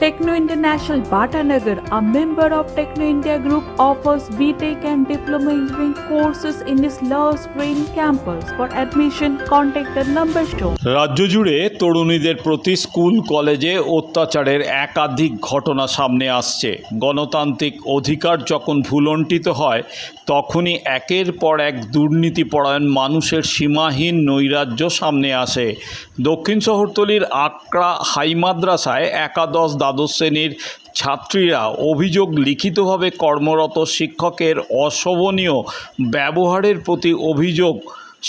Techno International Bhatanagar, a member of Techno India Group, offers BTEC and Diploma Engineering courses in its Love Green campus. For admission, contact the number shown. রাজ্য জুড়ে তরুণীদের প্রতি school কলেজে অত্যাচারের একাধিক ঘটনা সামনে আসছে গণতান্ত্রিক অধিকার যখন ভুলণ্ঠিত হয় তখনই একের পর এক দুর্নীতিপরায়ণ মানুষের সীমাহীন নৈরাজ্য সামনে আসে দক্ষিণ শহরতলির আকড়া হাই মাদ্রাসায় একাদশ দ্বাদশ শ্রেণির ছাত্রীরা অভিযোগ লিখিতভাবে কর্মরত শিক্ষকের অশোভনীয় ব্যবহারের প্রতি অভিযোগ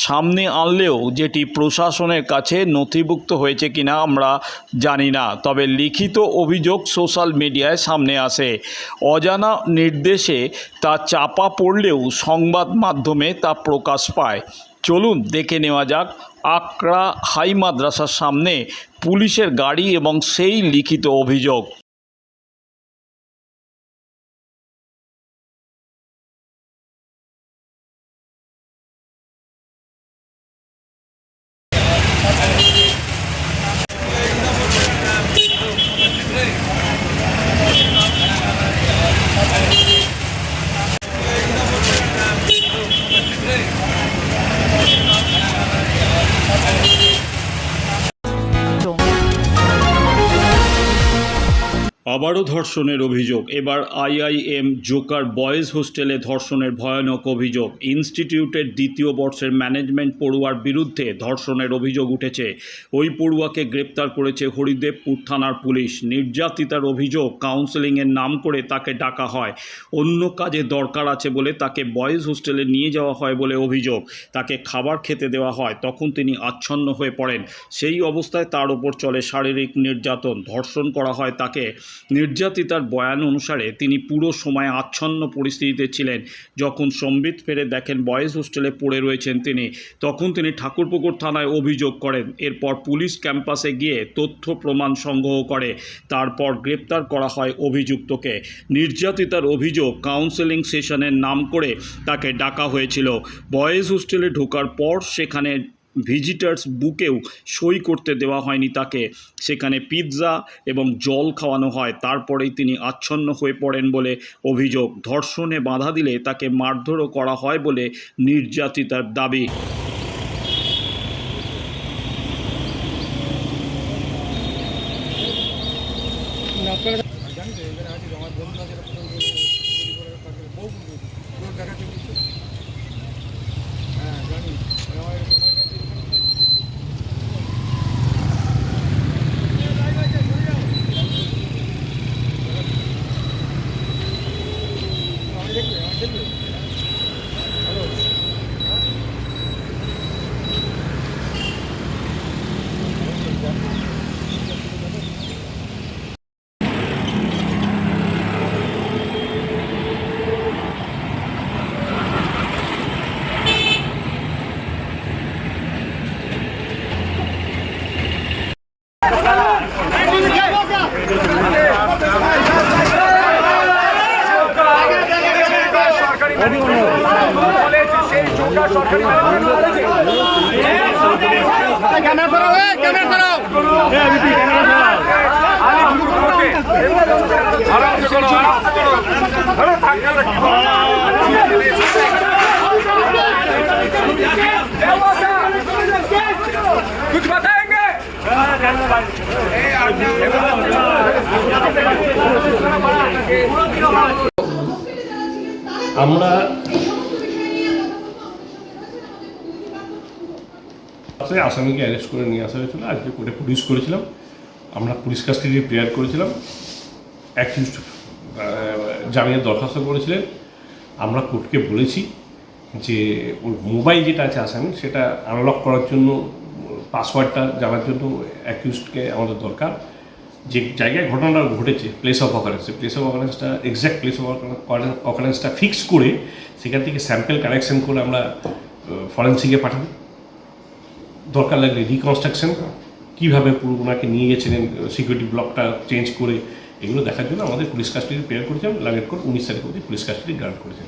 সামনে আনলেও যেটি প্রশাসনের কাছে নথিভুক্ত হয়েছে কিনা আমরা জানি না, তবে লিখিত অভিযোগ সোশ্যাল মিডিয়ায় সামনে আসে। অজানা নির্দেশে তা চাপা পড়লেও সংবাদ মাধ্যমে তা প্রকাশ পায়। চলুন দেখে নেওয়া যাক। আকরা হাই মাদ্রাসার সামনে পুলিশের গাড়ি এবং সেই লিখিত অভিযোগ। আবারও ধর্ষণের অভিযোগ। এবার আইআইএম জোকার বয়েজ হোস্টেলে ধর্ষণের ভয়ানক অভিযোগ। ইনস্টিটিউটের দ্বিতীয় বর্ষের ম্যানেজমেন্ট পড়ুয়ার বিরুদ্ধে ধর্ষণের অভিযোগ উঠেছে। ওই পড়ুয়াকে গ্রেপ্তার করেছে হরিদেবপুর থানার পুলিশ। নির্যাতিতার অভিযোগ কাউন্সেলিংয়ের নাম করে তাকে ডাকা হয়। অন্য কাজে দরকার আছে বলে তাকে বয়েজ হোস্টেলে নিয়ে যাওয়া হয় বলে অভিযোগ। তাকে খাবার খেতে দেওয়া হয়, তখন তিনি আচ্ছন্ন হয়ে পড়েন। সেই অবস্থায় তার ওপর চলে শারীরিক নির্যাতন। ধর্ষণ করা হয় তাকে নির্যাতিতার বয়ান অনুসারে তিনি পুরো সময় আচ্ছন্ন পরিস্থিতিতে ছিলেন। যখন সম্বিত ফেরে দেখেন বয়েজ হোস্টেলে পড়ে রয়েছেন তিনি, তখন তিনি ঠাকুরপুকুর থানায় অভিযোগ করেন। এরপর পুলিশ ক্যাম্পাসে গিয়ে তথ্য প্রমাণ সংগ্রহ করে, তারপর গ্রেপ্তার করা হয় অভিযুক্তকে। নির্যাতিতার অভিযোগ কাউন্সেলিং সেশনের নাম করে তাকে ডাকা হয়েছিল। বয়েজ হোস্টেলে ঢোকার পর সেখানে ভিজিটার্স বুকেও সই করতে দেওয়া হয়নি তাকে। সেখানে পিৎজা এবং জল খাওয়ানো হয়, তারপরেই তিনি আচ্ছন্ন হয়ে পড়েন বলে অভিযোগ। ধর্ষণে বাধা দিলে তাকে মারধরও করা হয় বলে নির্যাতিতার দাবি। জানি istemiyorum. कुछ बताएंगे আমরা রাত্রে আসামিকে অ্যারেস্ট করে নিয়ে আসা হয়েছিল। আজকে কোর্টে পুলিশ করেছিলাম, আমরা পুলিশ কাস্টাডি প্রেয়ার করেছিলাম। অ্যাকিউজড জামিনের দরখাস্ত করেছিলেন। আমরা কোর্টকে বলেছি যে ওর মোবাইল যেটা আছে আসামি সেটা আনলক করার জন্য পাসওয়ার্ডটা জানার জন্য অ্যাকিউজডকে আমাদের দরকার। যে জায়গায় ঘটনাটা ঘটেছে প্লেস অফ অকারেন্সে প্লেস অফ অকারেন্সটা এক্স্যাক্ট প্লেস অফ অকারেন্সটা ফিক্স করে, সেখান থেকে স্যাম্পেল কালেকশন করে আমরা ফরেন্সিকে পাঠাবো। দরকার লাগলে রিকনস্ট্রাকশন কীভাবে পুরো ওনাকে নিয়ে গেছিলেন সিকিউরিটি ব্লকটা চেঞ্জ করে, এগুলো দেখার জন্য আমাদের পুলিশ কাস্টাডি প্রেয়ার করেছেন লাগেট কোর্ট উনিশ তারিখ অবধি পুলিশ কাস্টাডি গ্রান্ট করেছেন